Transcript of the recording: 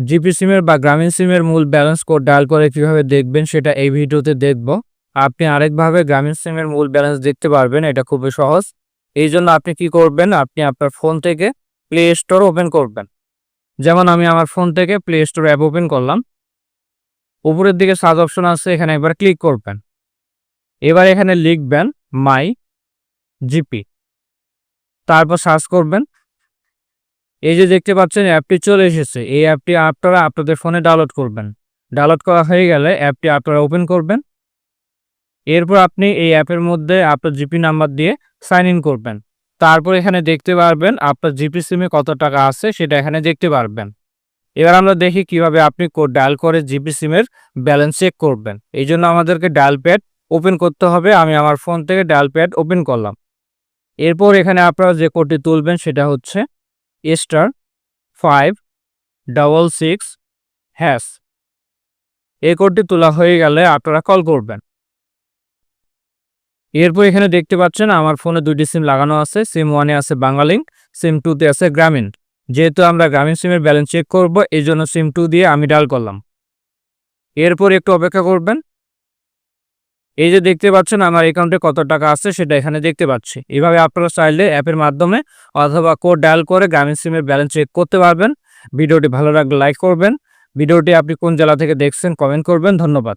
GP সিমের বা গ্রামীণ সিমের মূল ব্যালেন্স কোড ডায়াল করে কীভাবে দেখবেন সেটা এই ভিডিওতে দেখব। আপনি আরেকভাবে গ্রামীণ সিমের মূল ব্যালেন্স দেখতে পারবেন, এটা খুবই সহজ। এই জন্য আপনি কি করবেন, আপনি আপনার ফোন থেকে প্লে স্টোর ওপেন করবেন। যেমন আমি আমার ফোন থেকে প্লে স্টোর অ্যাপ ওপেন করলাম। উপরের দিকে সার্চ অপশন আছে, এখানে একবার ক্লিক করবেন। এবার এখানে লিখবেন মাই জিপি তারপর সার্চ করবেন এই যে দেখতে পাচ্ছেন, অ্যাপটি চলে এসেছে। এই অ্যাপটি আপনারা আপনাদের ফোনে ডাউনলোড করবেন। ডাউনলোড করা হয়ে গেলে অ্যাপটি আপনারা ওপেন করবেন। এরপর আপনি এই অ্যাপের মধ্যে আপনার জিপি নাম্বার দিয়ে সাইন ইন করবেন। তারপর এখানে দেখতে পারবেন আপনার জিপি সিমে কত টাকা আছে, সেটা এখানে দেখতে পারবেন। এবার আমরা দেখি কীভাবে আপনি কোড ডায়াল করে জিপি সিমের ব্যালেন্স চেক করবেন। এই জন্য আমাদেরকে ডায়াল প্যাড ওপেন করতে হবে। আমি আমার ফোন থেকে ডায়াল প্যাড ওপেন করলাম। এরপর এখানে আপনারা যে কোডটি তুলবেন, সেটা হচ্ছে star five double six hash. এই কোডটি তোলা হয়ে গেলে আপনারা কল করবেন। এরপর এখানে দেখতে পাচ্ছেন আমার ফোনে দুইটি সিম লাগানো আছে। সিম ওয়ানে আছে বাঙালিং সিম টুতে আছে গ্রামীণ। যেহেতু আমরা গ্রামীণ সিমের ব্যালেন্স চেক করব, এই জন্য সিম টু দিয়ে আমি ডাল করলাম। এরপর একটু অপেক্ষা করবেন। এই যে দেখতে পাচ্ছেন আমার অ্যাকাউন্টে কত টাকা আছে সেটা এখানে দেখতে পাচ্ছি। এভাবে আপনারা চাইলে অ্যাপের মাধ্যমে অথবা কোড ডায়াল করে গ্রামীণ সিমের ব্যালেন্স চেক করতে পারবেন। ভিডিওটি ভালো লাগলে লাইক করবেন। ভিডিওটি আপনি কোন জেলা থেকে দেখছেন কমেন্ট করবেন। ধন্যবাদ।